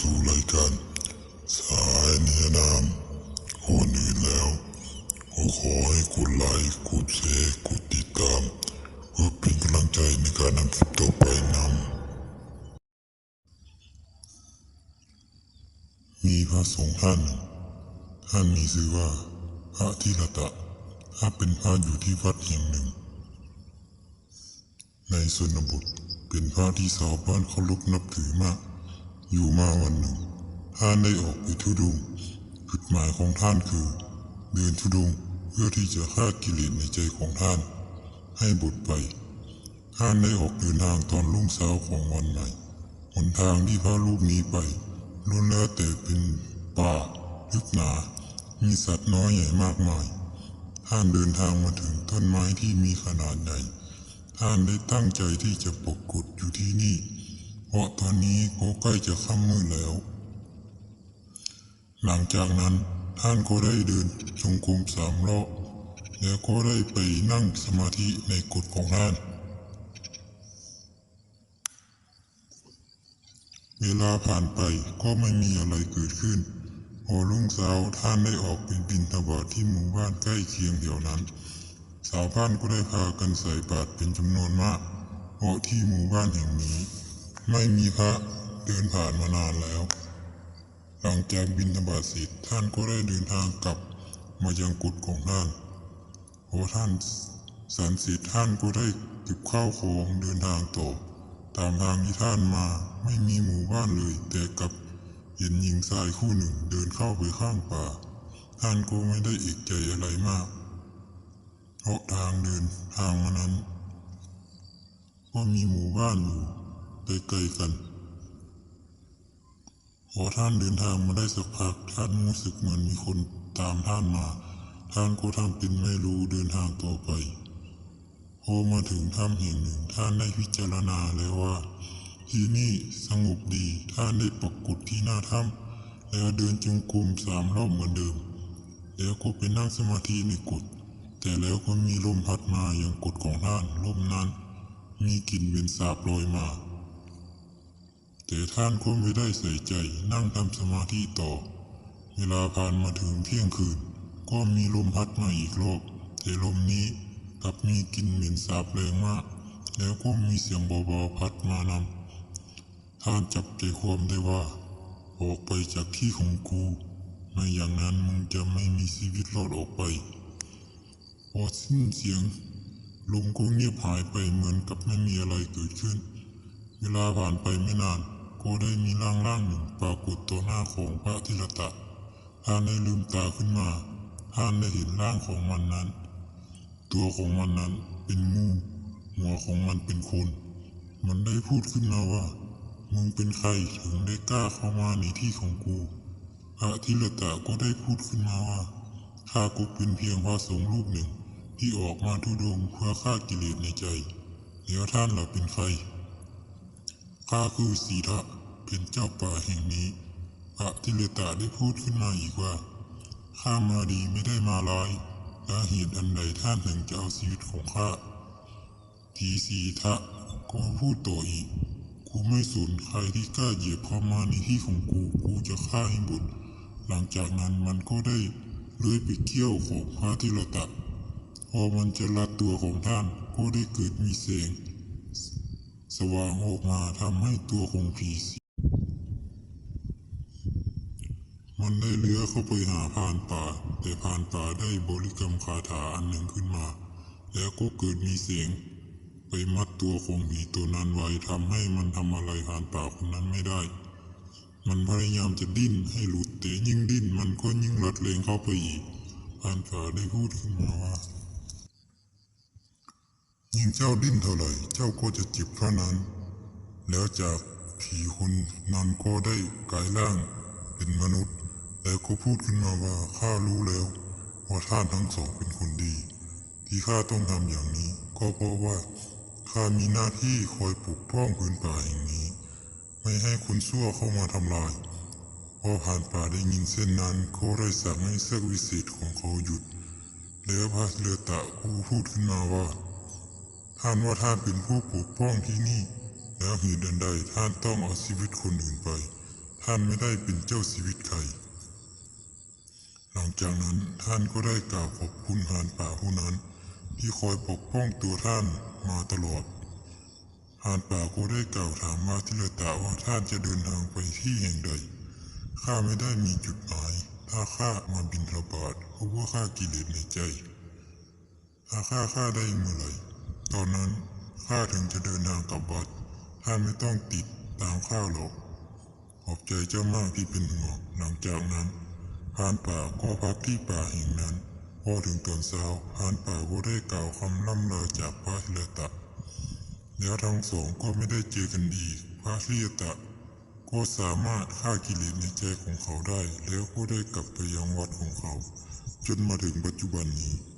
สู่รายการสายเนื้อนามก่อนอื่นแล้วก็ขอให้กดไลค์กดแชร์กดติดตามเพื่อเป็นกำลังใจในการนำคลิปต่อไปนำมีพระสงฆ์ท่านหนึ่งท่านมีชื่อว่าพระทิรตะท่าเป็นพระอยู่ที่วัดแห่งหนึ่ง ในชนบทเป็นพระที่ชาวบ้านเคารพนับถือมาก อยู่มาวันหนึ่ง ท่านได้ออกไปทุดงจุดหมายของท่านคือ เดินทุดงเพื่อที่จะฆ่ากิเลสในใจของท่าน ให้บดไป ท่านได้ออกเดินทางตอนรุ่งเช้าของวันใหม่หนทางที่พระรูปนี้ไปล้วนแล้วแต่เป็นป่าลึกหนา มีสัตว์น้อยใหญ่มากมาย ท่านเดินทางมาถึงต้นไม้ที่มีขนาดใหญ่ ท่านได้ตั้งใจที่จะปกกดอยู่ที่นี่ เพราะตอนนี้ก็ใกล้จะค่ำมืดแล้ว หลังจากนั้นท่านก็ได้เดินจงกรมสามรอบ แล้วก็ได้ไปนั่งสมาธิในกฎของท่าน เวลาผ่านไปก็ไม่มีอะไรเกิดขึ้น พอรุ่งเช้าท่านได้ออกเป็นบินทบาทที่หมู่บ้านใกล้เคียงแถวนั้นชาวบ้านก็ได้พากันใส่บาตรเป็นจำนวนมาก เพราะที่หมู่บ้านแห่งนี้ ไม่มีพระเดินผ่านมานานแล้ว หลังจากบินทบาทเสร็จท่านก็ได้เดินทางกลับมายังกุฏของท่านพอท่านสันเสร็จท่านก็ได้เก็บข้าวของเดินทางต่อตามทางที่ท่านมาไม่มีหมู่บ้านเลย แต่กับเห็นหญิงชายคู่หนึ่งเดินเข้าไปข้างป่า ท่านก็ไม่ได้เอกใจอะไรมาก เพราะทางเดินทางมานั้น ก็มีหมู่บ้านอยู่ ไกลกัน พอท่านเดินทางมาได้สักพักท่านรู้สึกเหมือนมีคนตามท่านมา ท่านก็ทำเป็นไม่รู้เดินทางต่อไป พอมาถึงถ้ำแห่งหนึ่งท่านได้พิจารณาแล้วว่า ที่นี่สงบดีท่านได้ปักกดที่หน้าถ้ำแล้วเดินจงกรมสามรอบเหมือนเดิม แล้วก็ไปนั่งสมาธิในกฎแต่แล้วก็มีลมพัดมาอย่างกฎของท่านลมนั้น มีกลิ่นเหม็นสาบลอยมา แต่ท่านก็ไม่ได้ใส่ใจนั่งทำสมาธิต่อ เวลาผ่านมาถึงเที่ยงคืน ก็มีลมพัดมาอีกรอบแต่ลมนี้กลับมีกลิ่นเหม็นสาบแรงมาก แล้วก็มีเสียงเบาๆพัดมานำท่านจับใจความได้ว่า ออกไปจากที่ของกูไม่อย่างนั้นมึงจะไม่มีชีวิตรอดออกไป พอสิ้นเสียงลมก็เงียบหายไปเหมือนกับไม่มีอะไรเกิดขึ้น เวลาผ่านไปไม่นาน ก็ได้มีร่างร่างหนึ่งปรากฏต่อหน้าของพระธิรตะท่านได้ลืมตาขึ้นมา ท่านได้เห็นร่างของมันนั้น ตัวของมันนั้นเป็นงูหัวของมันเป็นคน มันได้พูดขึ้นมาว่า มึงเป็นใครถึงได้กล้าเข้ามาในที่ของกู พระธิรตะก็ได้พูดขึ้นมาว่า ข้าก็เป็นเพียงพระสงฆ์รูปหนึ่งที่ออกมาทุดงเพื่อฆ่ากิเลสในใจแล้วท่านล่ะเป็นใคร ข้าคือสีทะเป็นเจ้าป่าแห่งนี้พระทิเลตาได้พูดขึ้นมาอีกว่า ข้ามาดีไม่ได้มาร้ายและเหตุอันใดท่านถึงจะเอาชีวิตของข้าทีสีทะก็พูดต่ออีก กูไม่สนใครที่กล้าเหยียบเข้ามาในที่ของกู กูจะฆ่าให้หมด หลังจากนั้นมันก็ได้เลื้อยไปเกี่ยวของพระทิเลตะพอมันจะรัดตัวของท่านก็ได้เกิดมีแสง สว่างออกมาทำให้ตัวของผีสิมันได้เลื้อเข้าไปหาพานป่า แต่พานป่าได้บริกรรมคาถาอันหนึ่งขึ้นมา แล้วก็เกิดมีเสียง ไปมัดตัวของผีตัวนั้นไว้ทำให้มันทำอะไรพานป่าคนนั้นไม่ได้ มันพยายามจะดิ้นให้หลุดแต่ยิ่งดิ้นมันก็ยิ่งรัดเลงเข้าไปอีกพานป่าได้พูดขึ้นมาว่า ยิ่งเจ้าดิ้นเท่าไหร่เจ้าก็จะเจ็บเท่านั้น แล้วจากผีคนนั้นก็ได้กลายร่างเป็นมนุษย์ แล้วก็พูดขึ้นมาว่าข้ารู้แล้ว ว่าท่านทั้งสองเป็นคนดี ที่ข้าต้องทำอย่างนี้ ก็เพราะว่าข้ามีหน้าที่คอยปกป้องพื้นป่าแห่งนี้ ไม่ให้คนชั่วเข้ามาทำลายพอผ่านป่าได้ยินเส้นนั้นก็ได้สั่งให้เสือกวิเศษของเขาหยุด แล้วพระเรือตะกูพูดขึ้นมาว่า ท่านว่าท่านเป็นผู้ปกป้องที่นี่ แล้วเหตุอันใดท่านต้องเอาชีวิตคนอื่นไป ท่านไม่ได้เป็นเจ้าชีวิตใคร หลังจากนั้นท่านก็ได้กล่าวขอบคุณหานป่าผู้นั้น ที่คอยปกป้องตัวท่านมาตลอดหานป่าก็ได้กล่าวถามมาทิเลตะว่าท่านจะเดินทางไปที่แห่งใดข้าไม่ได้มีจุดหมาย ถ้าข้ามาบินระบาดเพราะว่าข้ากิเลสในใจ ถ้าข้าข้าได้เมื่อไหร่ ตอนนั้นข้าถึงจะเดินทางกลับวัดท่านไม่ต้องติดตามข้าหรอกขอบใจเจ้ามากที่เป็นห่วงหลังจากนั้นพานป่าก็พักที่ป่าแห่งนั้น พอถึงตอนเช้าพานป่าก็ได้กล่าวคำล่ำลาจากพระศิลตะ แล้วทั้งสองก็ไม่ได้เจอกันอีก พระศิลตะ ก็สามารถฆ่ากิเลสในใจของเขาได้ แล้วก็ได้กลับไปยังวัดของเขา จนมาถึงปัจจุบันนี้